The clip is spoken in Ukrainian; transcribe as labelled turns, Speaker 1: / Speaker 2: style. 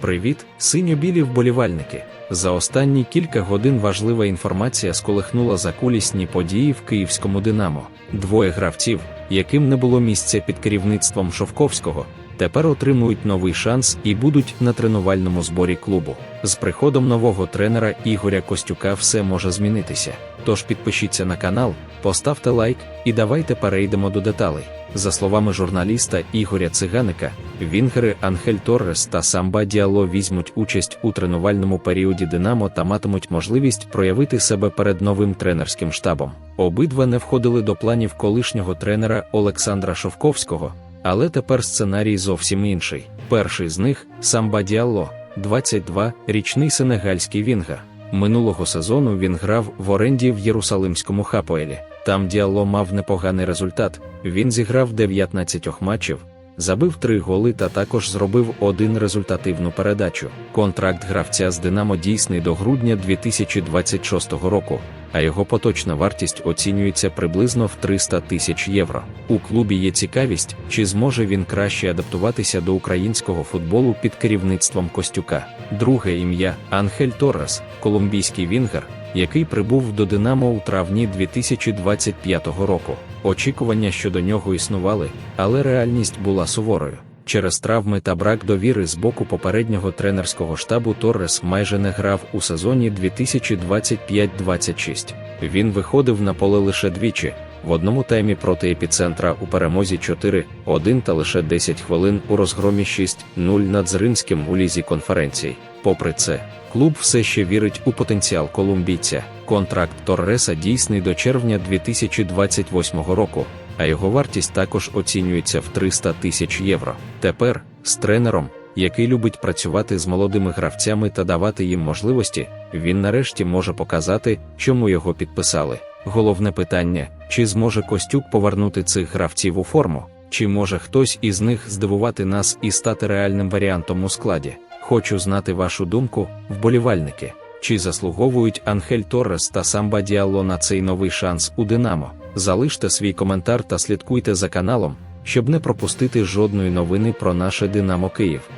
Speaker 1: Привіт, синьо-білі вболівальники! За останні кілька годин важлива інформація сколихнула закулісні події в київському Динамо. Двоє гравців, яким не було місця під керівництвом Шовковського, тепер отримують новий шанс і будуть на тренувальному зборі клубу. З приходом нового тренера Ігоря Костюка все може змінитися. Тож підпишіться на канал, поставте лайк і давайте перейдемо до деталей. За словами журналіста Ігоря Циганика, Вінгери Анхель Торрес та Самба Діало візьмуть участь у тренувальному періоді Динамо та матимуть можливість проявити себе перед новим тренерським штабом. Обидва не входили до планів колишнього тренера Олександра Шовковського, але тепер сценарій зовсім інший. Перший з них Самба Діало, 22, річний сенегальський вінгер. Минулого сезону він грав в оренді в Єрусалимському Хапоелі. Там Діало мав непоганий результат. Він зіграв 19 матчів, забив 3 голи та також зробив один результативну передачу. Контракт гравця з Динамо дійсний до грудня 2026 року, а його поточна вартість оцінюється приблизно в 300 тисяч євро. У клубі є цікавість, чи зможе він краще адаптуватися до українського футболу під керівництвом Костюка. Друге ім'я Анхель Торрес, колумбійський вінгер, який прибув до Динамо у травні 2025 року. Очікування щодо нього існували, але реальність була суворою. Через травми та брак довіри з боку попереднього тренерського штабу Торрес майже не грав у сезоні 2025-26. Він виходив на поле лише двічі, в одному таймі проти епіцентра у перемозі 4-1 та лише 10 хвилин у розгромі 6-0 над Зримським у лізі конференцій. Попри це, клуб все ще вірить у потенціал колумбійця. Контракт Торреса дійсний до червня 2028 року, а його вартість також оцінюється в 300 тисяч євро. Тепер з тренером, який любить працювати з молодими гравцями та давати їм можливості, він нарешті може показати, чому його підписали. Головне питання: чи зможе Костюк повернути цих гравців у форму, чи може хтось із них здивувати нас і стати реальним варіантом у складі? Хочу знати вашу думку, вболівальники. Чи заслуговують Анхель Торрес та Самба Діало на цей новий шанс у Динамо? Залиште свій коментар та слідкуйте за каналом, щоб не пропустити жодної новини про наше Динамо Київ.